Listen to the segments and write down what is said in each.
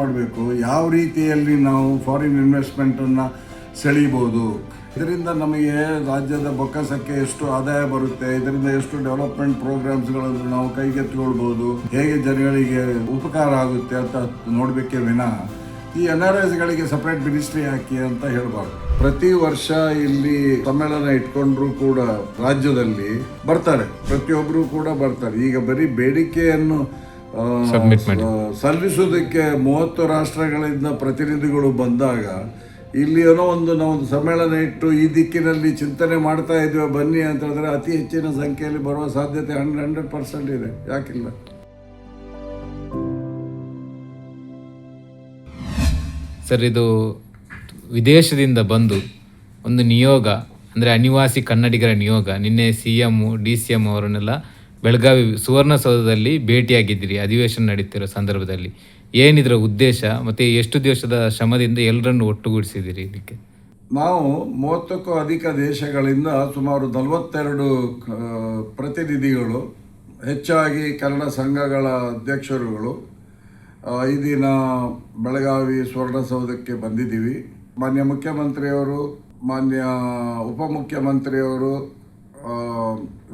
ಮಾಡಬೇಕು? ಯಾವ ರೀತಿಯಲ್ಲಿ ನಾವು ಫಾರಿನ್ ಇನ್ವೆಸ್ಟ್ಮೆಂಟನ್ನು ಸೆಳೀಬೋದು? ಇದರಿಂದ ನಮಗೆ ರಾಜ್ಯದ ಬೊಕ್ಕಸಕ್ಕೆ ಎಷ್ಟು ಆದಾಯ ಬರುತ್ತೆ? ಇದರಿಂದ ಎಷ್ಟು ಡೆವಲಪ್ಮೆಂಟ್ ಪ್ರೋಗ್ರಾಮ್ಸ್ಗಳನ್ನು ನಾವು ಕೈಗೆತ್ತಿಕೊಳ್ಬೋದು? ಹೇಗೆ ಜನಗಳಿಗೆ ಉಪಕಾರ ಆಗುತ್ತೆ ಅಂತ ನೋಡಬೇಕೇ ವಿನಃ. ಈ ಎನ್ ಆರ್ ಎಸ್ಗಳಿಗೆ ಸಪ್ರೇಟ್ ಮಿನಿಸ್ಟ್ರಿ ಹಾಕಿ ಅಂತ ಹೇಳಬಾರ್ದು. ಪ್ರತಿ ವರ್ಷ ಇಲ್ಲಿ ಸಮ್ಮೇಳನ ಇಟ್ಕೊಂಡ್ರು ಕೂಡ ರಾಜ್ಯದಲ್ಲಿ ಬರ್ತಾರೆ. ಪ್ರತಿಯೊಬ್ಬರು ಕೂಡ ಬರ್ತಾರೆ. ಈಗ ಬರೀ ಬೇಡಿಕೆಯನ್ನು ಮಾಡಿ. ಆ, ಸಲ್ಲಿಸೋದಕ್ಕೆ ಮೂವತ್ತು ರಾಷ್ಟ್ರಗಳಿಂದ ಪ್ರತಿನಿಧಿಗಳು ಬಂದಾಗ ಇಲ್ಲಿ ಏನೋ ಒಂದು ನಾವೊಂದು ಸಮ್ಮೇಳನ ಇಟ್ಟು ಈ ದಿಕ್ಕಿನಲ್ಲಿ ಚಿಂತನೆ ಮಾಡ್ತಾ ಇದ್ವಿ ಬನ್ನಿ ಅಂತ ಹೇಳಿದ್ರೆ ಅತಿ ಹೆಚ್ಚಿನ ಸಂಖ್ಯೆಯಲ್ಲಿ ಬರುವ ಸಾಧ್ಯತೆ ಹಂಡ್ರೆಡ್ ಹಂಡ್ರೆಡ್ ಪರ್ಸೆಂಟ್ ಇದೆ ಯಾಕಿಲ್ಲ ಸರ್ ಇದು ವಿದೇಶದಿಂದ ಬಂದು ಒಂದು ನಿಯೋಗ ಅಂದರೆ ಅನಿವಾಸಿ ಕನ್ನಡಿಗರ ನಿಯೋಗ ನಿನ್ನೆ C M D C M ಅವರನ್ನೆಲ್ಲ ಬೆಳಗಾವಿ ಸುವರ್ಣಸೌಧದಲ್ಲಿ ಭೇಟಿಯಾಗಿದ್ದೀರಿ, ಅಧಿವೇಶನ ನಡೀತಿರೋ ಸಂದರ್ಭದಲ್ಲಿ. ಏನಿದ್ರ ಉದ್ದೇಶ ಮತ್ತು ಎಷ್ಟು ದಿವಸದ ಶ್ರಮದಿಂದ ಎಲ್ಲರನ್ನು ಒಟ್ಟುಗೂಡಿಸಿದ್ದೀರಿ ಇದಕ್ಕೆ ನಾವು ಮೂವತ್ತಕ್ಕೂ ಅಧಿಕ ದೇಶಗಳಿಂದ ಸುಮಾರು ನಲವತ್ತೆರಡು ಪ್ರತಿನಿಧಿಗಳು, ಹೆಚ್ಚಾಗಿ ಕನ್ನಡ ಸಂಘಗಳ ಅಧ್ಯಕ್ಷರುಗಳು ಈ ದಿನ ಬೆಳಗಾವಿ ಸ್ವರ್ಣಸೌಧಕ್ಕೆ ಬಂದಿದ್ದೀವಿ. ಮಾನ್ಯ ಮುಖ್ಯಮಂತ್ರಿಯವರು, ಮಾನ್ಯ ಉಪಮುಖ್ಯಮಂತ್ರಿಯವರು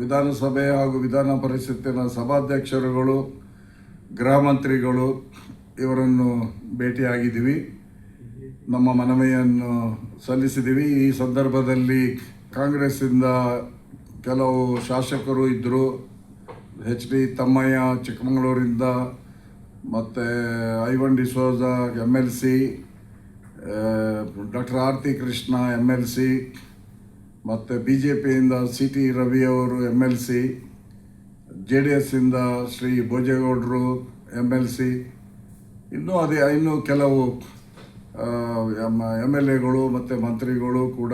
ವಿಧಾನಸಭೆ ಹಾಗೂ ವಿಧಾನ ಪರಿಷತ್ತಿನ ಸಭಾಧ್ಯಕ್ಷರುಗಳು, ಗೃಹ ಮಂತ್ರಿಗಳು ಇವರನ್ನು ಭೇಟಿಯಾಗಿದ್ದೀವಿ. ನಮ್ಮ ಮನವಿಯನ್ನು ಸಲ್ಲಿಸಿದ್ದೀವಿ. ಈ ಸಂದರ್ಭದಲ್ಲಿ ಕಾಂಗ್ರೆಸ್ಸಿಂದ ಕೆಲವು ಶಾಸಕರು ಇದ್ದರು ಎಚ್ ಡಿ ತಮ್ಮಯ್ಯ, ಚಿಕ್ಕಮಗಳೂರಿಂದ, ಮತ್ತು Ivan D'Souza M L C doctor Arathi Krishna M L C ಮತ್ತು ಬಿ ಜೆ ಪಿಯಿಂದ ಸಿ ಟಿ ರವಿ ಅವರು M L C, J D ಎಸ್ಸಿಂದ Shri ಭೋಜೇಗೌಡರು ಎಂ ಎಲ್ ಸಿ, ಇನ್ನೂ ಅದೇ, ಇನ್ನೂ ಕೆಲವು ಎಂ ಎಲ್ ಎಗಳು ಮತ್ತು ಮಂತ್ರಿಗಳು ಕೂಡ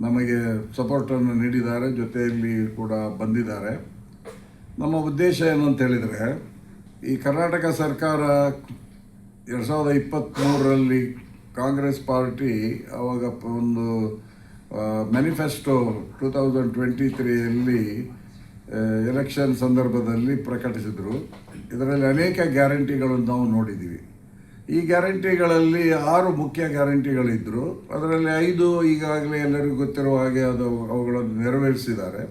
ನಮಗೆ ಸಪೋರ್ಟನ್ನು ನೀಡಿದ್ದಾರೆ, ಜೊತೆಯಲ್ಲಿ ಕೂಡ ಬಂದಿದ್ದಾರೆ. ನಮ್ಮ ಉದ್ದೇಶ ಏನು ಅಂತ ಹೇಳಿದರೆ, ಈ ಕರ್ನಾಟಕ ಸರ್ಕಾರ ಎರಡು ಸಾವಿರದ ಇಪ್ಪತ್ತ್ಮೂರರಲ್ಲಿ ಕಾಂಗ್ರೆಸ್ ಪಾರ್ಟಿ ಅವಾಗ ಪ- ಒಂದು ಮ್ಯಾನಿಫೆಸ್ಟೋ ಟೂ ತೌಸಂಡ್ ಟ್ವೆಂಟಿ ತ್ರೀಯಲ್ಲಿ ಎಲೆಕ್ಷನ್ ಸಂದರ್ಭದಲ್ಲಿ ಪ್ರಕಟಿಸಿದರು. ಇದರಲ್ಲಿ ಅನೇಕ ಗ್ಯಾರಂಟಿಗಳನ್ನು ನಾವು ನೋಡಿದ್ದೀವಿ. ಈ ಗ್ಯಾರಂಟಿಗಳಲ್ಲಿ ಆರು ಮುಖ್ಯ ಗ್ಯಾರಂಟಿಗಳಿದ್ದರು ಅದರಲ್ಲಿ ಐದು ಈಗಾಗಲೇ ಎಲ್ಲರಿಗೂ ಗೊತ್ತಿರುವ ಹಾಗೆ ಅದು ಅವುಗಳನ್ನು ನೆರವೇರಿಸಿದ್ದಾರೆ,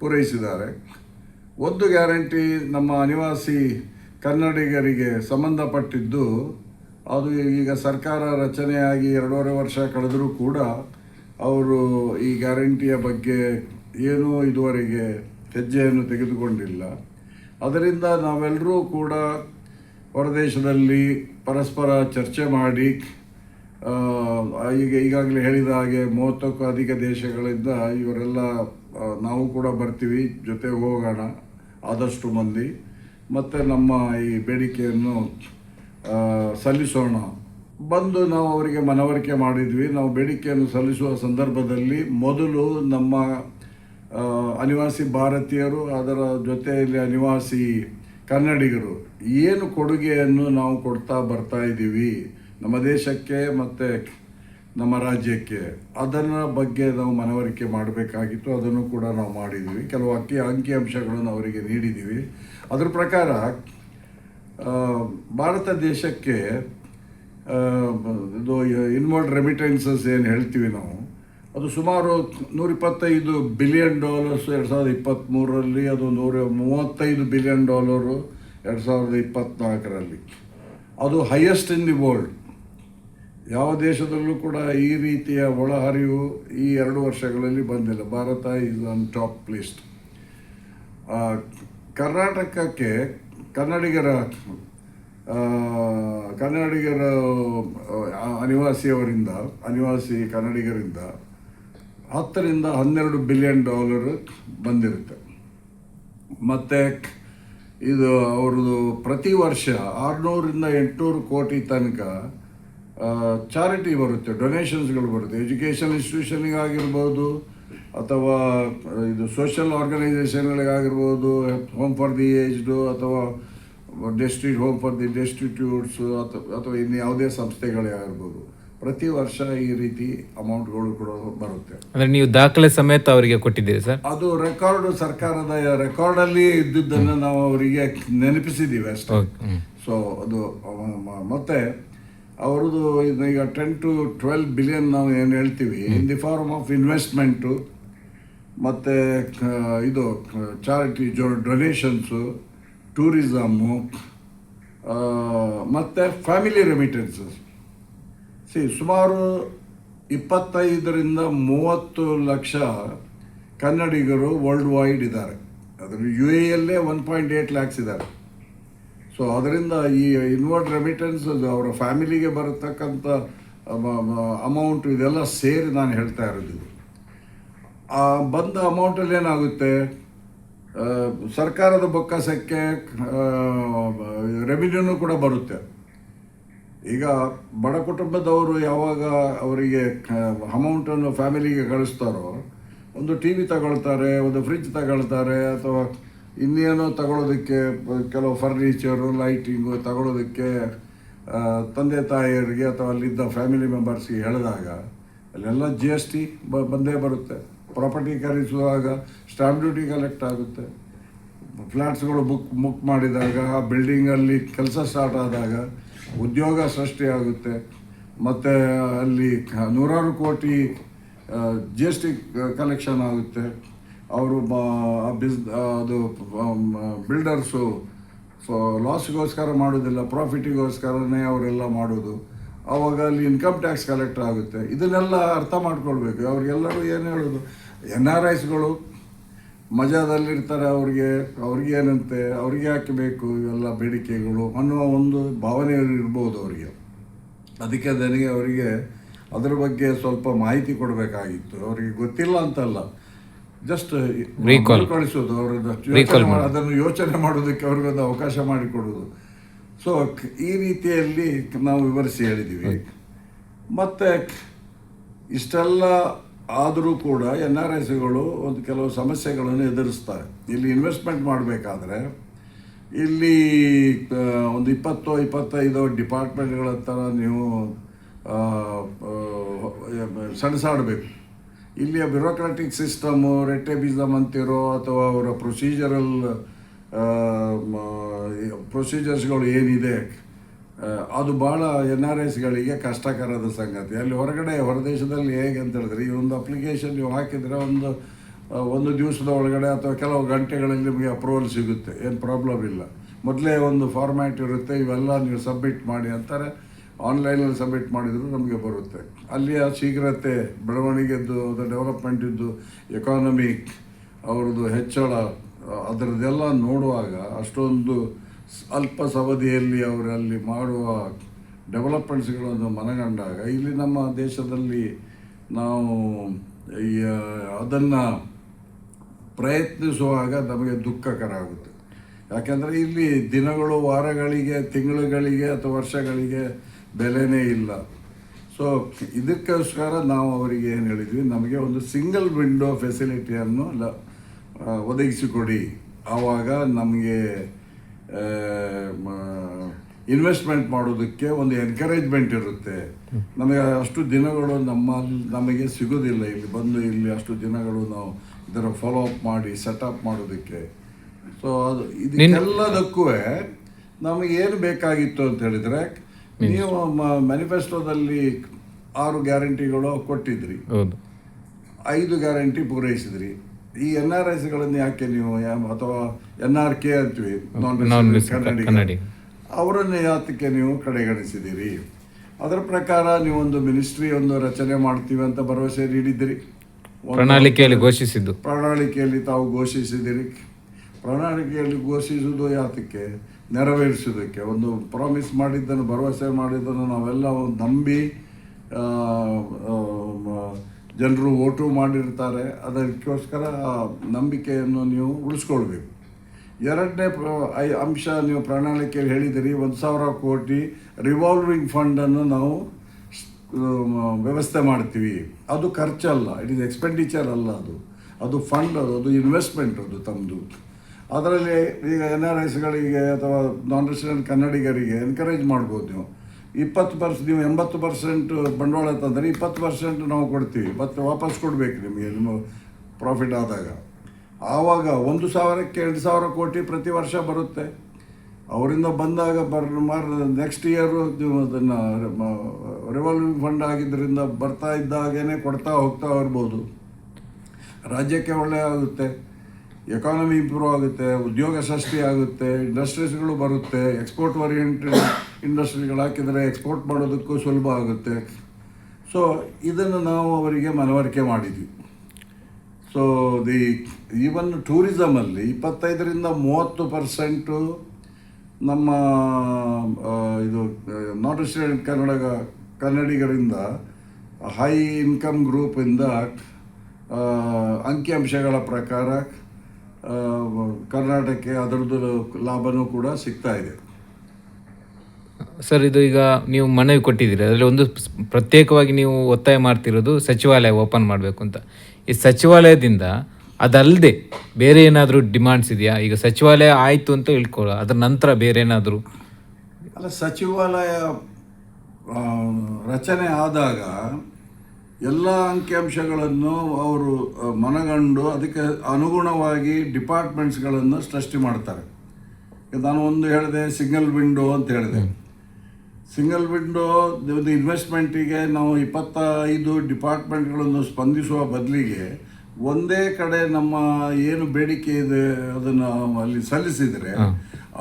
ಪೂರೈಸಿದ್ದಾರೆ. ಒಂದು ಗ್ಯಾರಂಟಿ ನಮ್ಮ ಅನಿವಾಸಿ ಕನ್ನಡಿಗರಿಗೆ ಸಂಬಂಧಪಟ್ಟಿದ್ದು, ಅದು ಈಗ ಸರ್ಕಾರ ರಚನೆಯಾಗಿ ಎರಡೂವರೆ ವರ್ಷ ಕಳೆದರೂ ಕೂಡ ಅವರು ಈ ಗ್ಯಾರಂಟಿಯ ಬಗ್ಗೆ ಏನೂ ಇದುವರೆಗೆ ಹೆಜ್ಜೆಯನ್ನು ತೆಗೆದುಕೊಂಡಿಲ್ಲ. ಅದರಿಂದ ನಾವೆಲ್ಲರೂ ಕೂಡ ಹೊರದೇಶದಲ್ಲಿ ಪರಸ್ಪರ ಚರ್ಚೆ ಮಾಡಿ ಈಗ ಈಗಾಗಲೇ ಹೇಳಿದ ಹಾಗೆ ಮೂವತ್ತಕ್ಕೂ ಅಧಿಕ ದೇಶಗಳಿಂದ ಇವರೆಲ್ಲ ನಾವು ಕೂಡ ಬರ್ತೀವಿ, ಜೊತೆ ಹೋಗೋಣ ಆದಷ್ಟು ಮಂದಿ. ಮತ್ತು ನಮ್ಮ ಈ ಬೇಡಿಕೆಯನ್ನು ಸಲ್ಲಿಸೋಣ. ಬಂದು ನಾವು ಅವರಿಗೆ ಮನವರಿಕೆ ಮಾಡಿದ್ವಿ. ನಾವು ಬೇಡಿಕೆಯನ್ನು ಸಲ್ಲಿಸುವ ಸಂದರ್ಭದಲ್ಲಿ ಮೊದಲು ನಮ್ಮ ಅನಿವಾಸಿ ಭಾರತೀಯರು, ಅದರ ಜೊತೆಯಲ್ಲಿ ಅನಿವಾಸಿ ಕನ್ನಡಿಗರು ಏನು ಕೊಡುಗೆಯನ್ನು ನಾವು ಕೊಡ್ತಾ ಬರ್ತಾ ಇದ್ದೀವಿ, ನಮ್ಮ ದೇಶಕ್ಕೆ ಮತ್ತು ನಮ್ಮ ರಾಜ್ಯಕ್ಕೆ, ಅದನ್ನ ಬಗ್ಗೆ ನಾವು ಮನವರಿಕೆ ಮಾಡಬೇಕಾಗಿತ್ತು. ಅದನ್ನು ಕೂಡ ನಾವು ಮಾಡಿದ್ವಿ ಕೆಲವು ಅಕ್ಕಿ ಅಂಕಿಅಂಶಗಳನ್ನು ಅವರಿಗೆ ನೀಡಿದ್ದೀವಿ. ಅದರ ಪ್ರಕಾರ ಭಾರತ ದೇಶಕ್ಕೆ ಇದು ಇನ್ವರ್ಡ್ ರೆಮಿಟೆನ್ಸಸ್ ಏನು ಹೇಳ್ತೀವಿ ನಾವು, ಅದು ಸುಮಾರು ನೂರಿಪ್ಪತ್ತೈದು ಬಿಲಿಯನ್ ಡಾಲರ್ಸ್ ಎರಡು ಸಾವಿರದ ಇಪ್ಪತ್ತ್ಮೂರರಲ್ಲಿ ಅದು ನೂರ ಮೂವತ್ತೈದು ಬಿಲಿಯನ್ ಡಾಲರು ಎರಡು ಸಾವಿರದ ಇಪ್ಪತ್ತ್ನಾಲ್ಕರಲ್ಲಿ ಅದು ಹೈಯೆಸ್ಟ್ ಇನ್ ದಿ ವರ್ಲ್ಡ್ ಯಾವ ದೇಶದಲ್ಲೂ ಕೂಡ ಈ ರೀತಿಯ ಒಳಹರಿವು ಈ ಎರಡು ವರ್ಷಗಳಲ್ಲಿ ಬಂದಿಲ್ಲ. Bharat is on top list ಕರ್ನಾಟಕಕ್ಕೆ ಕನ್ನಡಿಗರ ಕನ್ನಡಿಗರ ಅನಿವಾಸಿಯವರಿಂದ, ಅನಿವಾಸಿ ಕನ್ನಡಿಗರಿಂದ ಹತ್ತರಿಂದ ಹನ್ನೆರಡು ಬಿಲಿಯನ್ ಡಾಲರ್ ಬಂದಿರುತ್ತೆ. ಮತ್ತು ಇದು ಅವ್ರದ್ದು ಪ್ರತಿ ವರ್ಷ ಆರುನೂರಿಂದ ಎಂಟುನೂರು ಕೋಟಿ ತನಕ ಚಾರಿಟಿ ಬರುತ್ತೆ ಡೊನೇಷನ್ಸ್ಗಳು ಬರುತ್ತೆ. ಎಜುಕೇಷನ್ ಇನ್ಸ್ಟಿಟ್ಯೂಷನ್ಗಾಗಿರ್ಬೋದು ಅಥವಾ ಇದು ಸೋಷಲ್ ಆರ್ಗನೈಸೇಷನ್ಗಳಿಗಾಗಿರ್ಬೋದು ಹೋಮ್ ಫಾರ್ ದಿ ಏಜ್ಡು ಅಥವಾ ಡೆಸ್ಟಿ ಹೋಮ್ ಫಾರ್ ದಿ ಡೆಸ್ಟಿಟ್ಯೂಟ್ಸು ಅಥವಾ ಅಥವಾ ಇನ್ನು ಯಾವುದೇ ಸಂಸ್ಥೆಗಳೇ ಆಗಿರ್ಬೋದು ಪ್ರತಿ ವರ್ಷ ಈ ರೀತಿ ಅಮೌಂಟ್ಗಳು ಕೂಡ ಬರುತ್ತೆ. ಅಂದ್ರೆ ನೀವು ದಾಖಲೆ ಸಮೇತ ಅವರಿಗೆ ಕೊಟ್ಟಿದ್ದೀರಿ ಸರ್? ಅದು ರೆಕಾರ್ಡ್ ಸರ್ಕಾರದ ರೆಕಾರ್ಡಲ್ಲಿ ಇದ್ದಿದ್ದನ್ನು ನಾವು ಅವರಿಗೆ ನೆನಪಿಸಿದ್ದೀವಿ ಅಷ್ಟೇ. ಸೊ ಅದು ಮತ್ತೆ ಅವ್ರದ್ದು ಈಗ ಟೆನ್ ಟು ಟ್ವೆಲ್ ಬಿಲಿಯನ್ ನಾವು ಏನು ಹೇಳ್ತೀವಿ in the form of investment ಮತ್ತು ಇದು ಚಾರಿಟಿ ಜೋ ಡೊನೇಷನ್ಸು ಟೂರಿಸಮ್ಮು ಮತ್ತು ಫ್ಯಾಮಿಲಿ ರೆಮಿಟೆನ್ಸಸ್ ಸಿ ಸುಮಾರು ಇಪ್ಪತ್ತೈದರಿಂದ ಮೂವತ್ತು ಲಕ್ಷ ಕನ್ನಡಿಗರು ವರ್ಲ್ಡ್ ವೈಡ್ ಇದ್ದಾರೆ. ಅದರಲ್ಲಿ ಯು ಎಲ್ಲೇ ಒನ್ ಪಾಯಿಂಟ್ ಏಯ್ಟ್ ಲ್ಯಾಕ್ಸ್ ಇದ್ದಾರೆ. ಸೊ ಅದರಿಂದ ಈ ಇನ್ವರ್ಟ್ ರೆಮಿಟೆನ್ಸ್ ಅವರ ಫ್ಯಾಮಿಲಿಗೆ ಬರತಕ್ಕಂಥ ಅಮೌಂಟ್ ಇದೆಲ್ಲ ಸೇರಿ ನಾನು ಹೇಳ್ತಾ ಇರೋದು. ಬಂದ ಅಮೌಂಟಲ್ಲಿ ಏನಾಗುತ್ತೆ ಸರ್ಕಾರದ ಬೊಕ್ಕಸಕ್ಕೆ ರೆವಿನ್ಯೂನು ಕೂಡ ಬರುತ್ತೆ. ಈಗ ಬಡ ಕುಟುಂಬದವರು ಯಾವಾಗ ಅವರಿಗೆ ಅಮೌಂಟನ್ನು ಫ್ಯಾಮಿಲಿಗೆ ಕಳಿಸ್ತಾರೋ, ಒಂದು ಟಿ ವಿ ತಗೊಳ್ತಾರೆ, ಒಂದು ಫ್ರಿಜ್ ತಗೊಳ್ತಾರೆ, ಅಥವಾ ಇನ್ನೇನೋ ತಗೊಳ್ಳೋದಕ್ಕೆ ಕೆಲವು ಫರ್ನಿಚರು, ಲೈಟಿಂಗು ತಗೊಳ್ಳೋದಕ್ಕೆ ತಂದೆ ತಾಯಿಯರಿಗೆ ಅಥವಾ ಅಲ್ಲಿದ್ದ ಫ್ಯಾಮಿಲಿ ಮೆಂಬರ್ಸ್ಗೆ ಹೇಳಿದಾಗ, ಅಲ್ಲೆಲ್ಲ ಜಿ ಎಸ್ ಟಿ ಬಂದೇ ಬರುತ್ತೆ. ಪ್ರಾಪರ್ಟಿ ಖರೀದಿಸುವಾಗ ಸ್ಟಾಂಪ್ ಡ್ಯೂಟಿ ಕಲೆಕ್ಟ್ ಆಗುತ್ತೆ. ಫ್ಲ್ಯಾಟ್ಸ್ಗಳು ಬುಕ್ ಬುಕ್ ಮಾಡಿದಾಗ, ಆ ಬಿಲ್ಡಿಂಗಲ್ಲಿ ಕೆಲಸ ಸ್ಟಾರ್ಟ್ ಆದಾಗ ಉದ್ಯೋಗ ಸೃಷ್ಟಿಯಾಗುತ್ತೆ ಮತ್ತು ಅಲ್ಲಿ ನೂರಾರು ಕೋಟಿ ಜಿ ಎಸ್ ಟಿ ಕಲೆಕ್ಷನ್ ಆಗುತ್ತೆ. ಅವರು ಬಿಸ್ ಅದು ಬಿಲ್ಡರ್ಸು ಲಾಸ್ಗೋಸ್ಕರ ಮಾಡೋದಿಲ್ಲ ಪ್ರಾಫಿಟಿಗೋಸ್ಕರನೇ ಅವರೆಲ್ಲ ಮಾಡೋದು ಆವಾಗ ಅಲ್ಲಿ ಇನ್ಕಮ್ ಟ್ಯಾಕ್ಸ್ ಕಲೆಕ್ಟ್ ಆಗುತ್ತೆ. ಇದನ್ನೆಲ್ಲ ಅರ್ಥ ಮಾಡ್ಕೊಳ್ಬೇಕು. ಅವ್ರಿಗೆಲ್ಲರೂ ಏನು ಹೇಳೋದು? ಎನ್ ಆರ್ ಐಸ್ಗಳು ಮಜಾದಲ್ಲಿರ್ತಾರೆ ಅವ್ರಿಗೆ ಅವ್ರಿಗೆ ಏನಂತೆ ಅವ್ರಿಗೆ ಯಾಕೆ ಬೇಕು ಇವೆಲ್ಲ ಬೇಡಿಕೆಗಳು ಅನ್ನುವ ಒಂದು ಭಾವನೆ ಇರ್ಬೋದು ಅವರಿಗೆ. ಅದಕ್ಕೆ ನನಗೆ ಅವರಿಗೆ ಅದರ ಬಗ್ಗೆ ಸ್ವಲ್ಪ ಮಾಹಿತಿ ಕೊಡಬೇಕಾಗಿತ್ತು. ಅವರಿಗೆ ಗೊತ್ತಿಲ್ಲ ಅಂತಲ್ಲ. ಜಸ್ಟ್. ಕಳಿಸೋದು ಅವರು ಯೋಚನೆ ಮಾಡಿ. ಅದನ್ನು ಯೋಚನೆ ಮಾಡೋದಕ್ಕೆ ಅವ್ರಿಗೊಂದು ಅವಕಾಶ ಮಾಡಿಕೊಡೋದು ಸೊ ಈ ರೀತಿಯಲ್ಲಿ ನಾವು ವಿವರಿಸಿ ಹೇಳಿದ್ದೀವಿ. ಮತ್ತು ಇಷ್ಟೆಲ್ಲ ಆದರೂ ಕೂಡ ಎನ್ ಆರ್ ಎಸ್ಗಳು ಒಂದು ಕೆಲವು ಸಮಸ್ಯೆಗಳನ್ನು ಎದುರಿಸ್ತಾರೆ. ಇಲ್ಲಿ ಇನ್ವೆಸ್ಟ್ಮೆಂಟ್ ಮಾಡಬೇಕಾದ್ರೆ ಇಲ್ಲಿ ಒಂದು ಇಪ್ಪತ್ತೋ, ಇಪ್ಪತ್ತೈದೋ ಡಿಪಾರ್ಟ್ಮೆಂಟ್ಗಳ ಥರ ನೀವು ಸಣಸಾಡಬೇಕು. ಇಲ್ಲಿಯ ಬ್ಯೂರೋಕ್ರಾಟಿಕ್ ಸಿಸ್ಟಮು ರೆಟ್ಟೆಬಿಸಮ್ ಅಂತಿರೋ ಅಥವಾ ಅವರ ಪ್ರೊಸೀಜರಲ್ ಪ್ರೊಸೀಜರ್ಸ್ಗಳು ಏನಿದೆ ಅದು ಭಾಳ ಎನ್ ಆರ್ ಎಸ್ಗಳಿಗೆ ಕಷ್ಟಕರದ ಸಂಗತಿ. ಅಲ್ಲಿ ಹೊರಗಡೆ, ಹೊರದೇಶದಲ್ಲಿ ಹೇಗೆ ಅಂತ ಹೇಳಿದ್ರೆ, ಈ ಒಂದು ಅಪ್ಲಿಕೇಶನ್ ನೀವು ಹಾಕಿದರೆ ಒಂದು ಒಂದು ದಿವಸದ ಒಳಗಡೆ ಅಥವಾ ಕೆಲವು ಗಂಟೆಗಳಲ್ಲಿ ನಿಮಗೆ ಅಪ್ರೂವಲ್ ಸಿಗುತ್ತೆ. ಏನು ಪ್ರಾಬ್ಲಮ್ ಇಲ್ಲ. ಮೊದಲೇ ಒಂದು ಫಾರ್ಮ್ಯಾಟ್ ಇರುತ್ತೆ, ಇವೆಲ್ಲ ನೀವು ಸಬ್ಮಿಟ್ ಮಾಡಿ ಅಂತಾರೆ. ಆನ್ಲೈನಲ್ಲಿ ಸಬ್ಮಿಟ್ ಮಾಡಿದರೂ ನಮಗೆ ಬರುತ್ತೆ. ಅಲ್ಲಿಯ ಶೀಘ್ರತೆ, ಬೆಳವಣಿಗೆದ್ದು ಅದು ಡೆವಲಪ್ಮೆಂಟಿದ್ದು ಎಕಾನಮಿಕ್ ಅವ್ರದ್ದು ಹೆಚ್ಚಳ ಅದರದ್ದೆಲ್ಲ ನೋಡುವಾಗ ಅಷ್ಟೊಂದು ಅಲ್ಪ ಅವಧಿಯಲ್ಲಿ ಅವರಲ್ಲಿ ಮಾಡುವ ಡೆವಲಪ್ಮೆಂಟ್ಸ್ಗಳನ್ನು ಮನಗಂಡಾಗ. ಇಲ್ಲಿ ನಮ್ಮ ದೇಶದಲ್ಲಿ ನಾವು ಅದನ್ನು ಪ್ರಯತ್ನಿಸುವಾಗ ನಮಗೆ ದುಃಖಕರ ಆಗುತ್ತೆ ಯಾಕೆಂದರೆ ಇಲ್ಲಿ ದಿನಗಳು, ವಾರಗಳಿಗೆ, ತಿಂಗಳುಗಳಿಗೆ ಅಥವಾ ವರ್ಷಗಳಿಗೆ ಬೆಲೆನೇ ಇಲ್ಲ. ಸೊ ಇದಕ್ಕೋಸ್ಕರ ನಾವು ಅವರಿಗೆ ಏನು ಹೇಳಿದ್ವಿ, ನಮಗೆ ಒಂದು ಸಿಂಗಲ್ ವಿಂಡೋ ಫೆಸಿಲಿಟಿಯನ್ನು ಲ ಒದಗಿಸಿಕೊಡಿ. ಆವಾಗ ನಮಗೆ ಇನ್ವೆಸ್ಟ್ಮೆಂಟ್ ಮಾಡೋದಕ್ಕೆ ಒಂದು ಎನ್ಕರೇಜ್ಮೆಂಟ್ ಇರುತ್ತೆ. ನಮಗೆ ಅಷ್ಟು ದಿನಗಳು ನಮ್ಮ ನಮಗೆ ಸಿಗೋದಿಲ್ಲ. ಇಲ್ಲಿ ಬಂದು ಇಲ್ಲಿ ಅಷ್ಟು ದಿನಗಳು ನಾವು ಇದರ ಫಾಲೋ ಅಪ್ ಮಾಡಿ ಸೆಟಪ್ ಮಾಡೋದಕ್ಕೆ. ಸೊ ಅದು ಇದಕ್ಕೆಲ್ಲದಕ್ಕೂ ನಮಗೆ ಏನು ಬೇಕಾಗಿತ್ತು ಅಂತ ಹೇಳಿದ್ರೆ ನೀವು ಮ್ಯಾನಿಫೆಸ್ಟೋದಲ್ಲಿ ಆರು ಗ್ಯಾರಂಟಿಗಳು ಕೊಟ್ಟಿದ್ರಿ. ಐದು ಗ್ಯಾರಂಟಿ ಪೂರೈಸಿದ್ರಿ. ಈ ಎನ್ ಆರ್ ಐಸ್ಗಳನ್ನು ಯಾಕೆ ನೀವು ಅಥವಾ ಎನ್ ಆರ್ ಕೆ ಅಂತೀವಿ ನಾನ್ ಕನ್ನಡಿ. ಅವರನ್ನು ಯಾತಕ್ಕೆ ನೀವು ಕಡೆಗಣಿಸಿದ್ದೀರಿ? ಅದರ ಪ್ರಕಾರ ನೀವು ಒಂದು ಮಿನಿಸ್ಟ್ರಿ ಒಂದು ರಚನೆ ಮಾಡ್ತೀವಿ ಅಂತ ಭರವಸೆ ನೀಡಿದ್ದೀರಿ. ಪ್ರಣಾಳಿಕೆಯಲ್ಲಿ ಘೋಷಿಸಿದ್ದು. ಪ್ರಣಾಳಿಕೆಯಲ್ಲಿ ತಾವು ಘೋಷಿಸಿದಿರಿ ಪ್ರಣಾಳಿಕೆಯಲ್ಲಿ ಘೋಷಿಸುವುದು ಯಾತಕ್ಕೆ? ನೆರವೇರಿಸೋದಕ್ಕೆ ಒಂದು ಪ್ರಾಮಿಸ್ ಮಾಡಿದ್ದನ್ನು ಭರವಸೆ ಮಾಡಿದ್ದನ್ನು ನಾವೆಲ್ಲ ಒಂದು ನಂಬಿ ಜನರು ಓಟು ಮಾಡಿರ್ತಾರೆ, ಅದಕ್ಕೋಸ್ಕರ ನಂಬಿಕೆಯನ್ನು ನೀವು ಉಳಿಸ್ಕೊಳ್ಬೇಕು. ಎರಡನೇ ಐ- ಅಂಶ ನೀವು ಪ್ರಣಾಳಿಕೆಯಲ್ಲಿ ಹೇಳಿದಿರಿ ಒಂದು ಸಾವಿರ ಕೋಟಿ ರಿವಾಲ್ವಿಂಗ್ ಫಂಡನ್ನು ನಾವು ವ್ಯವಸ್ಥೆ ಮಾಡ್ತೀವಿ. ಅದು ಖರ್ಚಲ್ಲ, ಇಟ್ ಇಸ್ ಎಕ್ಸ್ಪೆಂಡಿಚರ್ ಅಲ್ಲ ಅದು. ಅದು ಫಂಡ್ ಅದು ಅದು ಇನ್ವೆಸ್ಟ್ಮೆಂಟ್ ಅದು ತಮ್ಮದು ಅದರಲ್ಲಿ ಈಗ ಎನ್ ಆರ್ ಎಸ್ಗಳಿಗೆ ಅಥವಾ ನಾನ್ ರೆಸಿಡೆಂಟ್ ಕನ್ನಡಿಗರಿಗೆ ಎನ್ಕರೇಜ್ ಮಾಡ್ಬೋದು ನೀವು. ಇಪ್ಪತ್ತು ಪರ್ಸೆಂಟ್ ನೀವು ಎಂಬತ್ತು ಪರ್ಸೆಂಟ್ ಬಂಡವಾಳ ತಂದರೆ ಇಪ್ಪತ್ತು ಪರ್ಸೆಂಟ್ ನಾವು ಕೊಡ್ತೀವಿ. ಮತ್ತೆ ವಾಪಸ್ ಕೊಡಬೇಕು ನಿಮಗೆ, ನಿಮ್ಮ ಪ್ರಾಫಿಟ್ ಆದಾಗ. ಆವಾಗ ಒಂದು ಸಾವಿರಕ್ಕೆ ಎರಡು ಸಾವಿರ ಕೋಟಿ ಪ್ರತಿ ವರ್ಷ ಬರುತ್ತೆ. ಅವರಿಂದ ಬಂದಾಗ ಬರ್, ಮಾರ್ ನೆಕ್ಸ್ಟ್ ಇಯರು ಅದನ್ನು ರಿವಾಲ್ವಿಂಗ್ ಫಂಡ್ ಆಗಿದ್ದರಿಂದ ಬರ್ತಾ ಇದ್ದಾಗೇ ಕೊಡ್ತಾ ಹೋಗ್ತಾ ಇರ್ಬೋದು. ರಾಜ್ಯಕ್ಕೆ ಒಳ್ಳೆಯ ಆಗುತ್ತೆ. ಎಕಾನಮಿ ಇಂಪ್ರೂವ್ ಆಗುತ್ತೆ, ಉದ್ಯೋಗ ಸೃಷ್ಟಿ ಆಗುತ್ತೆ ಇಂಡಸ್ಟ್ರೀಸ್ಗಳು ಬರುತ್ತೆ ಎಕ್ಸ್ಪೋರ್ಟ್ ಓರಿಯೆಂಟೆಡ್ ಇಂಡಸ್ಟ್ರಿಗಳು ಹಾಕಿದರೆ ಎಕ್ಸ್ಪೋರ್ಟ್ ಮಾಡೋದಕ್ಕೂ ಸುಲಭ ಆಗುತ್ತೆ. ಸೊ ಇದನ್ನು ನಾವು ಅವರಿಗೆ ಮನವರಿಕೆ ಮಾಡಿದ್ವಿ. ಸೊ ದಿ ಈವನ್ ಟೂರಿಸಮಲ್ಲಿ ಇಪ್ಪತ್ತೈದರಿಂದ ಮೂವತ್ತು ಪರ್ಸೆಂಟು ನಮ್ಮ ಇದು ನಾರ್ತ್ ಈಸ್ಟರ್ನ್ ಕನ್ನಡ ಕನ್ನಡಿಗರಿಂದ ಹೈ ಇನ್ಕಮ್ ಗ್ರೂಪಿಂದ ಅಂಕಿಅಂಶಗಳ ಪ್ರಕಾರ ಕರ್ನಾಟಕಕ್ಕೆ ಅದರದ್ದು ಲಾಭನೂ ಕೂಡ ಸಿಗ್ತಾ ಇದೆ. ಸರ್ ಇದು ಈಗ ನೀವು ಮನವಿ ಕೊಟ್ಟಿದ್ದೀರಿ. ಅದರಲ್ಲಿ ಒಂದು ಪ್ರತ್ಯೇಕವಾಗಿ ನೀವು ಒತ್ತಾಯ ಮಾಡ್ತಿರೋದು ಸಚಿವಾಲಯ ಓಪನ್ ಮಾಡಬೇಕು ಅಂತ. ಈ ಸಚಿವಾಲಯದಿಂದ ಅದಲ್ಲದೆ ಬೇರೆ ಏನಾದರೂ ಡಿಮಾಂಡ್ಸ್ ಇದೆಯಾ? ಈಗ ಸಚಿವಾಲಯ ಆಯಿತು ಅಂತ ಹೇಳ್ಕೊಳ್ಳೋ ಅದರ ನಂತರ ಬೇರೆ ಏನಾದರೂ? ಅಲ್ಲ ಸಚಿವಾಲಯ ರಚನೆ ಆದಾಗ ಎಲ್ಲ ಅಂಕಿಅಂಶಗಳನ್ನು ಅವರು ಮನಗಂಡು ಅದಕ್ಕೆ ಅನುಗುಣವಾಗಿ ಡಿಪಾರ್ಟ್ಮೆಂಟ್ಸ್ಗಳನ್ನು ಸೃಷ್ಟಿ ಮಾಡ್ತಾರೆ. ನಾನು ಒಂದು ಹೇಳಿದೆ ಸಿಂಗಲ್ ವಿಂಡೋ ಅಂತ ಹೇಳಿದೆ. ಸಿಂಗಲ್ ವಿಂಡೋ ಒಂದು ಇನ್ವೆಸ್ಟ್ಮೆಂಟಿಗೆ ನಾವು ಇಪ್ಪತ್ತೈದು ಡಿಪಾರ್ಟ್ಮೆಂಟ್ಗಳನ್ನು ಸ್ಪಂದಿಸುವ ಬದಲಿಗೆ ಒಂದೇ ಕಡೆ ನಮ್ಮ ಏನು ಬೇಡಿಕೆ ಇದೆ ಅದನ್ನು ಅಲ್ಲಿ ಸಲ್ಲಿಸಿದರೆ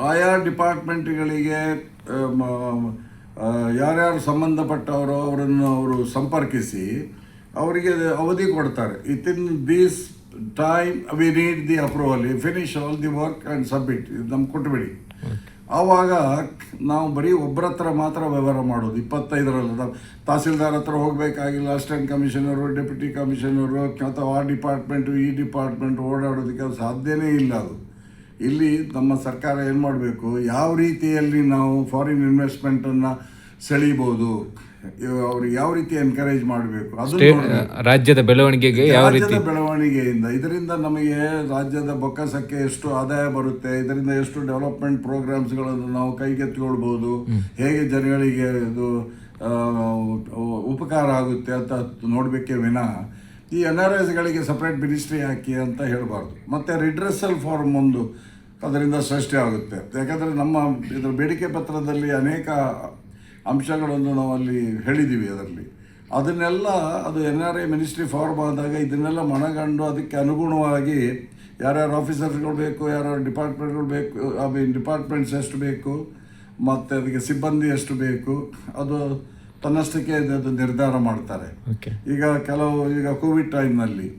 ಆಯಾ ಡಿಪಾರ್ಟ್ಮೆಂಟ್ಗಳಿಗೆ ಯಾರ್ಯಾರು ಸಂಬಂಧಪಟ್ಟವರು ಅವರನ್ನು ಅವರು ಸಂಪರ್ಕಿಸಿ ಅವರಿಗೆ ಅವಧಿ ಕೊಡ್ತಾರೆ. In these time we need the approval finish all the work and submit ನಮ್ಗೆ ಕೊಟ್ಬಿಡಿ. ಆವಾಗ ನಾವು ಬರೀ ಒಬ್ಬರ ಹತ್ರ ಮಾತ್ರ ವ್ಯವಹಾರ ಮಾಡೋದು. ಇಪ್ಪತ್ತೈದರಲ್ಲ ತಹಸೀಲ್ದಾರ್ ಹತ್ರ ಹೋಗಬೇಕಾಗಿಲ್ಲ, ಅಸಿಸ್ಟೆಂಟ್ ಕಮಿಷನರು, ಡೆಪ್ಯೂಟಿ ಕಮಿಷನರು, ಅಥವಾ ಆ ಡಿಪಾರ್ಟ್ಮೆಂಟು, ಈ ಡಿಪಾರ್ಟ್ಮೆಂಟ್ ಓಡಾಡೋದಕ್ಕೆ ಅದು ಸಾಧ್ಯನೇ ಇಲ್ಲ ಅದು. ಇಲ್ಲಿ ನಮ್ಮ ಸರ್ಕಾರ ಏನು ಮಾಡಬೇಕು ಯಾವ ರೀತಿಯಲ್ಲಿ ನಾವು ಫಾರಿನ್ ಇನ್ವೆಸ್ಟ್ಮೆಂಟನ್ನು ಸೆಳೀಬೋದು? ಅವ್ರಿಗೆ ಯಾವ ರೀತಿ ಎನ್ಕರೇಜ್ ಮಾಡಬೇಕು? ಅದು ರಾಜ್ಯದ ಬೆಳವಣಿಗೆಗೆ ಯಾವ ರೀತಿ ರಾಜ್ಯದ ಬೆಳವಣಿಗೆಯಿಂದ ಇದರಿಂದ ನಮಗೆ ರಾಜ್ಯದ ಬೊಕ್ಕಸಕ್ಕೆ ಎಷ್ಟು ಆದಾಯ ಬರುತ್ತೆ ಇದರಿಂದ ಎಷ್ಟು ಡೆವಲಪ್ಮೆಂಟ್ ಪ್ರೋಗ್ರಾಮ್ಸ್ಗಳನ್ನು ನಾವು ಕೈಗೆತ್ತಿಕೊಳ್ಬೋದು ಹೇಗೆ ಜನಗಳಿಗೆ ಇದು ಉಪಕಾರ ಆಗುತ್ತೆ ಅಂತ ನೋಡಬೇಕೇ ವಿನಃ ಈ ಎನ್ ಆರ್ ಎಸ್ಗಳಿಗೆ ಸಪ್ರೇಟ್ ಮಿನಿಸ್ಟ್ರಿ ಹಾಕಿ ಅಂತ ಹೇಳಬಾರ್ದು. ಮತ್ತು ರಿಡ್ರೆಸಲ್ ಫಾರ್ಮ್ ಒಂದು ಅದರಿಂದ ಸೃಷ್ಟಿ ಆಗುತ್ತೆ. ಯಾಕಂದರೆ ನಮ್ಮ ಇದರ ಬೇಡಿಕೆ ಪತ್ರದಲ್ಲಿ ಅನೇಕ ಅಂಶಗಳನ್ನು ನಾವು ಅಲ್ಲಿ ಹೇಳಿದ್ದೀವಿ ಅದರಲ್ಲಿ. ಅದನ್ನೆಲ್ಲ ಅದು N R I ministry form ಆದಾಗ ಇದನ್ನೆಲ್ಲ ಮನಗಂಡು ಅದಕ್ಕೆ ಅನುಗುಣವಾಗಿ ಯಾರ್ಯಾರು ಆಫೀಸರ್ಸ್ಗಳು ಬೇಕು ಯಾರ್ಯಾರು ಡಿಪಾರ್ಟ್ಮೆಂಟ್ಗಳು ಬೇಕು ಐ ಮೀನ್ ಡಿಪಾರ್ಟ್ಮೆಂಟ್ಸ್ ಎಷ್ಟು ಬೇಕು ಮತ್ತು ಅದಕ್ಕೆ ಸಿಬ್ಬಂದಿ ಎಷ್ಟು ಬೇಕು ಅದು ತನ್ನಷ್ಟಕ್ಕೆ ಅದು- ನಿರ್ಧಾರ ಮಾಡ್ತಾರೆ. ಈಗ ಕೆಲವು ಈಗ ಕೋವಿಡ್ ಟೈಮ್ನಲ್ಲಿ